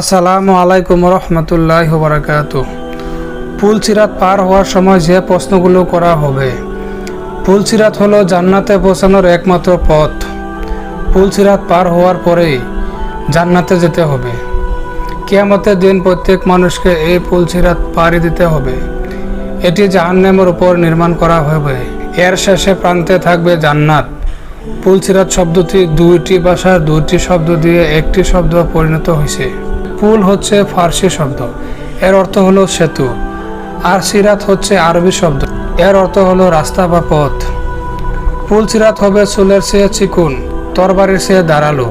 আসসালামু আলাইকুম রহমতুল্লাহ বারাকাতু পুলসিরাত পার হওয়ার সময় যে প্রশ্নগুলো করা হবে। পুলসিরাত হলো জান্নাতে পৌঁছানোর একমাত্র পথ। পুলসিরাত পার হওয়ার পরেই জান্নাতে যেতে হবে। কিয়ামতের দিন প্রত্যেক মানুষকে এই পুলসিরাত পাড়ি দিতে হবে। এটি জাহান্নামের উপর নির্মাণ করা হবে। এর শেষে প্রান্তে থাকবে জান্নাত। পুলসিরাত শব্দটি দুইটি ভাষার দুইটি শব্দ দিয়ে একটি শব্দ পরিণত হয়েছে। পুল হচ্ছে ফার্সি শব্দ। এর অর্থ হলো সেতু। আর সিরাত হচ্ছে আরবি শব্দ। এর অর্থ হলো রাস্তা বা পথ। পুল সিরাত হবে চুলের চেয়ে চিকুন, তরবারির চেয়ে দাঁড়াল।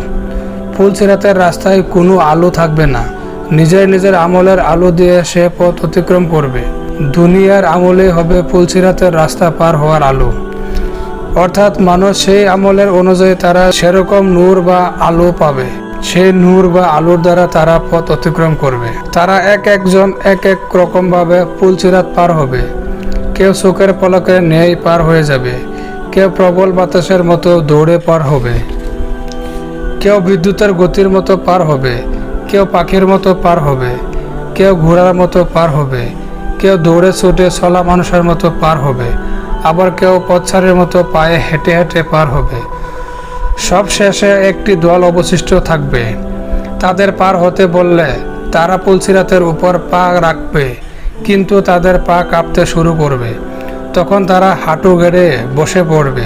ফুল সিরাতের রাস্তায় কোনো আলো থাকবে না। নিজের নিজের আমলের আলো দিয়ে সে পথ অতিক্রম করবে। দুনিয়ার আমলে হবে ফুলসিরাতের রাস্তা পার হওয়ার আলো। অর্থাৎ মানুষ সেই আমলের অনুযায়ী তারা সেরকম নূর বা আলো পাবে। সেই নূর বা আলোর দ্বারা তারা পথ অতিক্রম করবে। তারা এক একজন এক এক রকম ভাবে পুলচিরাত পার হবে। কেউ চোখের পলকে নেই পার হয়ে যাবে। কেউ প্রবল বাতাসের মতো দৌড়ে পার হবে। কেউ বিদ্যুতের গতির মতো পার হবে। কেউ পাখির মতো পার হবে। কেউ ঘোড়ার মতো পার হবে। কেউ দৌড়ে ছুটে চলা মানুষের মতো পার হবে। আবার কেউ পথছাড়ের মতো পায়ে হেঁটে হেঁটে পার হবে। সব শেষে একটি দল অবশিষ্ট থাকবে। তাদের পার হতে বললে, তারা পুলসিরাতের উপর পা রাখবে, কিন্তু তাদের পা কাঁপতে শুরু করবে। তখন তারা হাঁটু গেড়ে বসে পড়বে।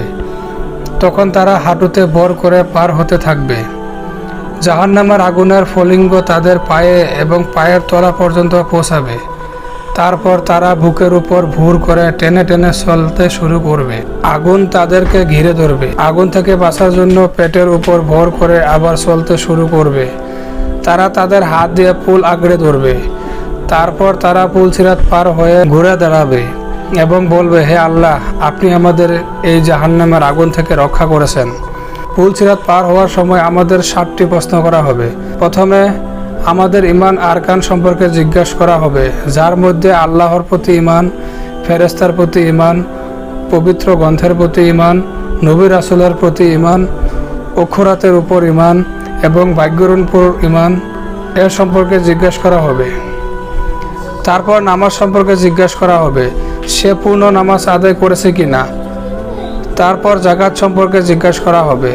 তখন তারা হাঁটুতে ভর করে পার হতে থাকবে। জাহান্নামার আগুনের ফলিঙ্গ তাদের পায়ে এবং পায়ের তলা পর্যন্ত পৌঁছাবে। তারপর তারা বুকের উপর ভুর করে টেনে টেনে চলতে শুরু করবে। আগুন তাদেরকে ঘিরে ধরবে। আগুন থেকে বাঁচার জন্য পেটের উপর ভর করে আবার চলতে শুরু করবে। তারা তাদের হাত দিয়ে পুল আগড়ে ধরবে। তারপর তারা পুল সিরাত পার হয়ে ঘুরে দাঁড়াবে এবং বলবে, হে আল্লাহ, আপনি আমাদের এই জাহান্নামের আগুন থেকে রক্ষা করেছেন। পুল সিরাত পার হওয়ার সময় আমাদের সাতটি প্রশ্ন করা হবে। প্রথমে আমাদের ইমান আরকান সম্পর্কে জিজ্ঞাসা করা হবে, যার মধ্যে আল্লাহর প্রতি ইমান ফেরেস্তার প্রতি ইমান পবিত্র গ্রন্থের প্রতি ইমান নবী রাসুলের প্রতি ইমান অক্ষরাতের উপর ইমান এবং ভাগ্যর উপর ইমান এর সম্পর্কে জিজ্ঞাসা করা হবে। তারপর নামাজ সম্পর্কে জিজ্ঞাসা করা হবে, সে পূর্ণ নামাজ আদায় করেছে কি না তারপর জাকাত সম্পর্কে জিজ্ঞাসা করা হবে,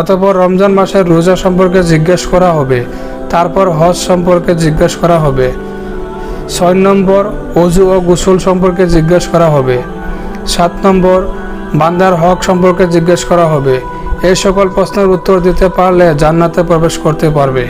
অতপর রমজান মাসের রোজা সম্পর্কে জিজ্ঞেস করা হবে তারপর হজ সম্পর্কে জিজ্ঞেস করা হবে। ছয় নম্বর, অজু ও গোসল সম্পর্কে জিজ্ঞেস করা হবে। সাত নম্বর, বান্দার হক সম্পর্কে জিজ্ঞেস করা হবে। এই সকল প্রশ্নের উত্তর দিতে পারলে জান্নাতে প্রবেশ করতে পারবে।